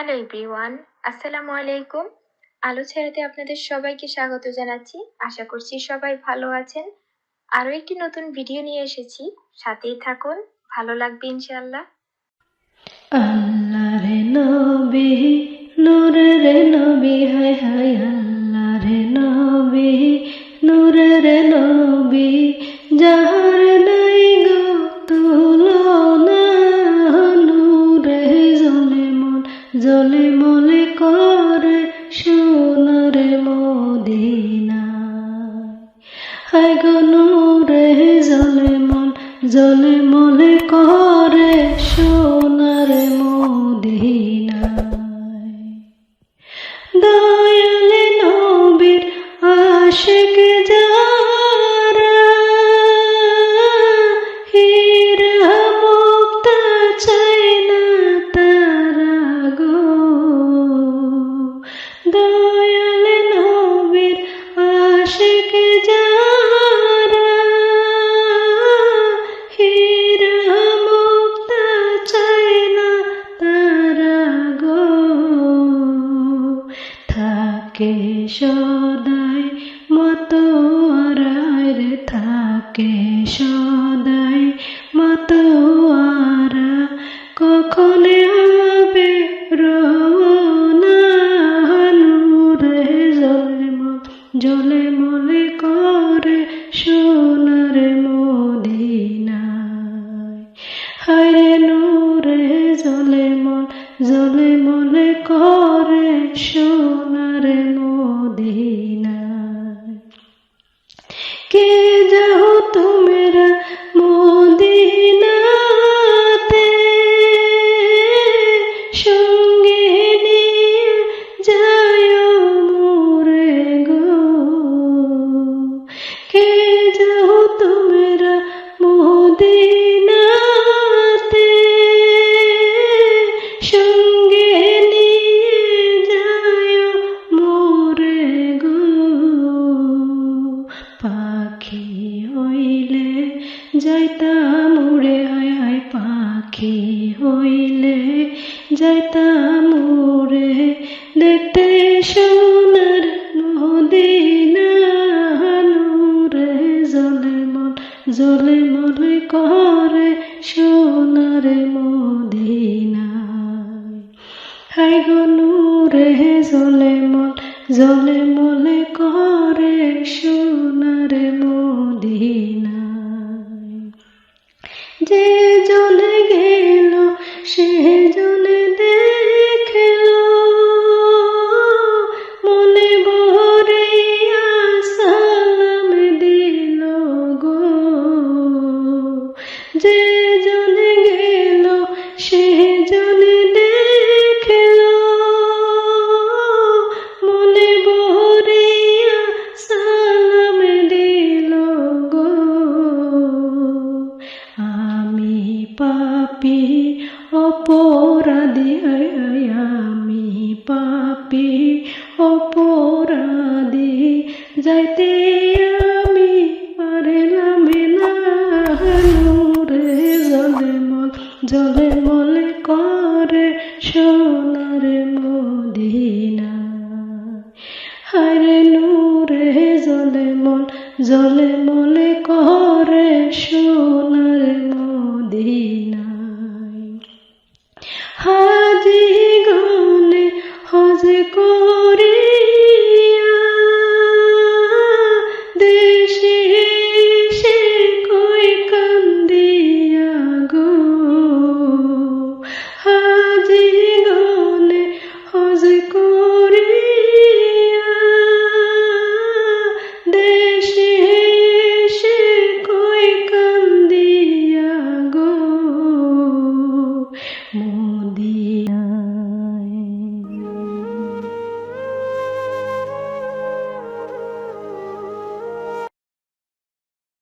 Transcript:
Hello everyone আসসালামু আলাইকুম। আলো ছেড়াতে আপনাদের সবাইকে স্বাগত জানাচ্ছি। আশা করছি সবাই ভালো আছেন। আরও একটি নতুন ভিডিও নিয়ে এসেছি। সাথেই থাকুন, ভালো লাগবে ইনশাআল্লাহ। আল্লাহ নবী সোনার মদিনা। হায় গো নূরে জলে মন জলে মলে করে সোনার সদাই মতো রে থাকে, সদাই মতো আরা কখনে হবে নূরে জলে জলে মলে করে সোনার মদিনায়। হায় নূরে জলে মন জলে মলে করে সোনার পাখি হইলে যাইতাম উড়ে হায় হায় পাখি হইলে যাইতাম উড়ে। দেখতে সোনার মদিনা নূরে জলে মন, জলে মলে করে সোনার মদিনায় হাই গো নূরে জলে মন, জলে মলে জলে দেখল, মনে ভরিয়া সালাম দিল গো। যে জলে গেল, সে জলে দেখল, মনে ভরিয়া সালাম দিল গো। আমি পাপি অপরাধী আমি পাপি। অপরাধী, যাইতে আমি পারলাম না নূরে জলে মন জলে মলে করে সোনার মদিনা। হারে নূরে জলে মন জলে মলে করে